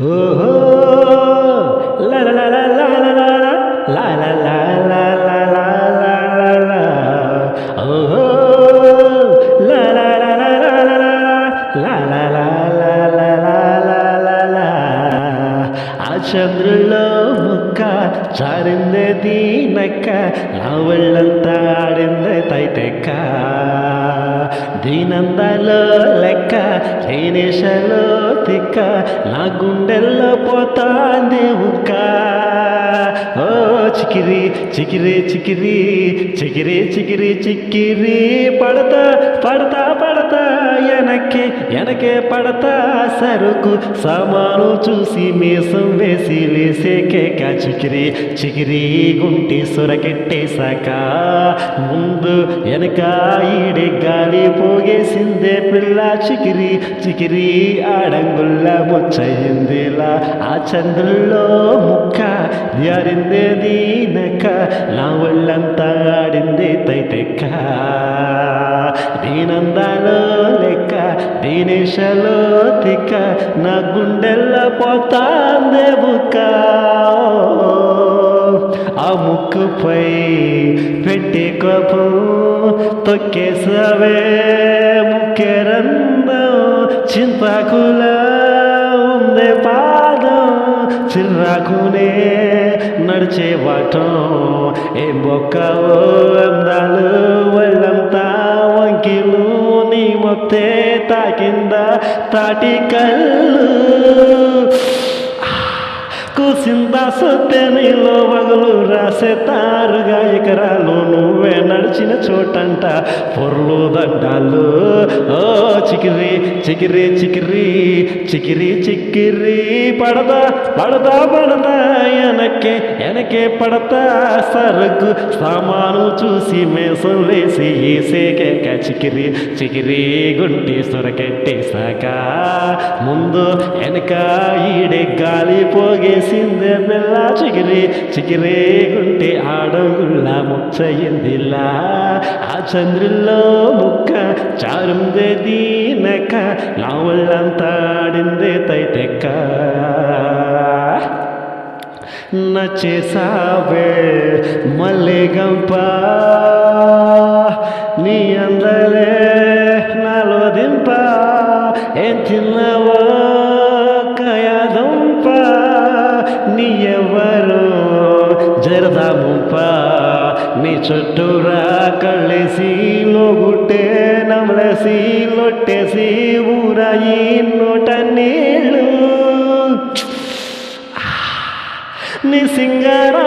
ഓഹോ ಚಂದ್ರಳೋ ಮುಖ ಚಾರಿಂದ ದೀನಕ್ಕ ನಾವಳ್ಳಂತಾಡಿಂದ ತೈತೆಕ್ಕ దీనందలో లెక్క రేణేశలో తిక్క నా గుండెల్లో పోతా చికిరి చికిరి చికిరి చికిరి చికిరి చిక్కిరి పడతా పడతా పడతా ఎనకే ఎనకే పడతా సరుకు. సామాను చూసి మీసం వేసి లేసే కేక చికిరి చికిరి గుంటి సురకెట్టేశాక ముందు వెనక ఈడే గాలి పోగేసిందే పిల్ల చికిరి చికిరి ఆడంగుల్ల ముచ్చయిందిలా. ఆ చంద్రుల్లో ముక్క జారిందే దీనక నా ఒళ్ళంతా ఆడిందే తైతెక్క దీనందాలో లెక్క దీనేశలో తిక్క నా గుండెల్లో పోతాందే బుక్క ఆ ముక్కుపై పెట్టి కోపం తొక్కేసవే ముక్కెరందం చింతకుల ఉందే పాదం చిర్రాకునే నడిచే వాటం. ఏ బొక్కవో అందాలు ఒళ్ళంతా వంకిలు నీ మొత్తే తాకింద తాటి కళ్ళు. కూసిందా సొత్తే నీలో వగలు రాసే తారుగా ఎకరాలు. నువ్వే నడిచిన చోటంట పొర్లు దండాలు. ఓ చికిరి చికిరి చికిరి చికిరి చిక్కిరి పడదా పడదా పడదా ఎనకే ఎనకే పడతా సరుకు సామాను చూసి మేసం లేసి ఏసేకేక చికిరి చికిరి గుంటి సొరకెట్టేశాక ముందు వెనక ఈడే గాలి పోగేసిందే పిల్ల చికిరి చికిరి గుంటి ఆడగుళ్ళ ముచ్చయిందిలా ఆ చంద్రుల్లో ముక్క చారుందే దీనక నా ఒళ్ళంతా ఆడిందే తైతెక్క నచ్చేసావే మల్లిగంప నీ అందలే నాలో దింప ఏం తిన్నావో కయాదంప నీ ఎవరు జరదాముంప నీ చుట్టూరా కళ్ళేసి లోగుట్టే కలసి లొట్టేసి ఊరయి నోట నీళ్ళు నీ సింగారాన్ని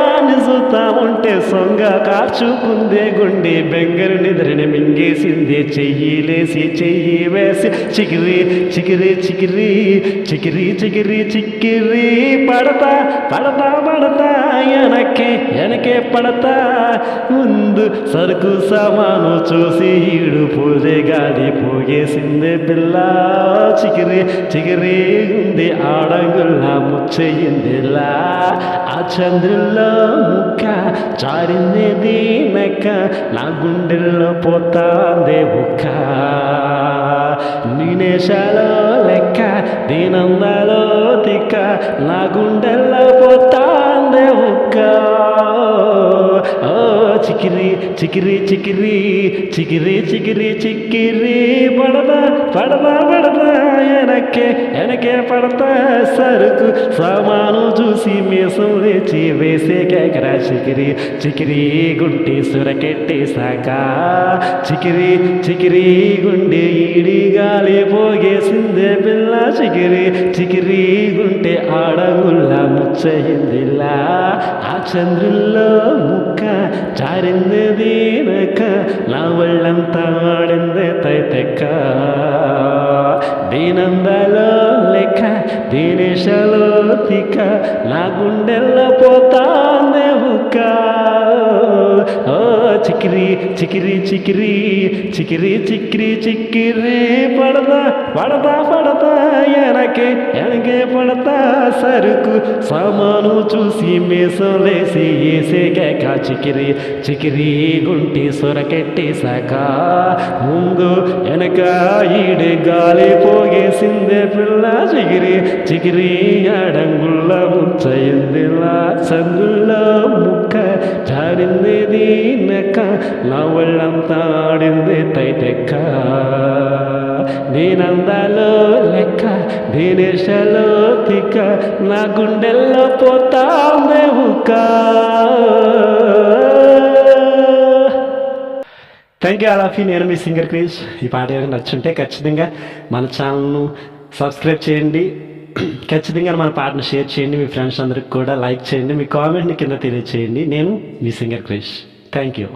చూతా ఉంటే సొంగ కార్చుకుందే గుండె. బెంగరు నిద్రని మింగేసింది. చెయ్యి లేసి చెయ్యి వేసి చికిరి చికిరి చికిరి చికిరి చికిరి చిక్కిరి పడతా పడతా పడతా ఎనకే ఎనకే పడతా. ముందు సరుకు సామాను చూసి ఈడు పూజే గాలి పోగేసిందే పిల్ల. చికిరి చికిరి ఉంది ఆడంగుల్లా. ముచ్చయిందిలా ఆ చంద్రుల్లో ముక్క చారింది మెక్క నా గుండెల్లో పోతాందే ఒక్క నీనేశాలో లెక్క దీనందాలో తిక్క నా గుండె చికిరి చికిరి చికిరి చికిరి చికిరి చికిరి పడదా పడదా పడదా ఎనకే ఎనకే పడతా సరుకు. సామాను చూసి మీసం లేచి వేసే కేకరా చికిరి చికిరి గుంటి సురకెట్టేశాక చికిరి చికిరి గుండె ఈడి గాలి పోగేసిందే చిగిరి చిగిరి ఉంటే గుంటె ముచ్చయిందిలా. ఆ చంద్రుల్లో ముక్క చారింది దీనక నా ఒళ్ళంతా ఆడిందే తైతెక్క. దీనందలో లెక్క దీనేశలో తిక్క నా గుండెల్లో చికిరి చికిరి చికిరి చికిరి చిక్కిరి చికిరి పడదా పడదా పడతా ఎనకే ఎనకే పడతా సరుకు. సామాను చూసి మేసలేసి ఏసేగాక చికిరి చికిరి గుంటి సొరకెట్టేశాక ముందు వెనక ఈడే గాలి పోగేసిందే పిల్ల చిగిరి చిగిరి అడంగుళ్ళ ముంచయిందిలా సంగుళ్ళ ముక్క జారింది దీనక నా ఒళ్ళంతా ఆడింది తైటెక్క నేనందాలో లెక్క నేనేషలో తిక్క నా గుండెల్లో పోతా ఉందే thank you all of you. నేను మీ సింగర్ క్రేజ్ ఈ పాట ఏమైనా నచ్చుంటే ఖచ్చితంగా మన ఛానల్ను సబ్స్క్రైబ్ చేయండి. ఖచ్చితంగా మన పాటను షేర్ చేయండి. మీ ఫ్రెండ్స్ అందరికి కూడా లైక్ చేయండి. మీ కామెంట్ని కింద తెలియచేయండి. నేను మీ సింగర్ క్రేజ్ థ్యాంక్ యూ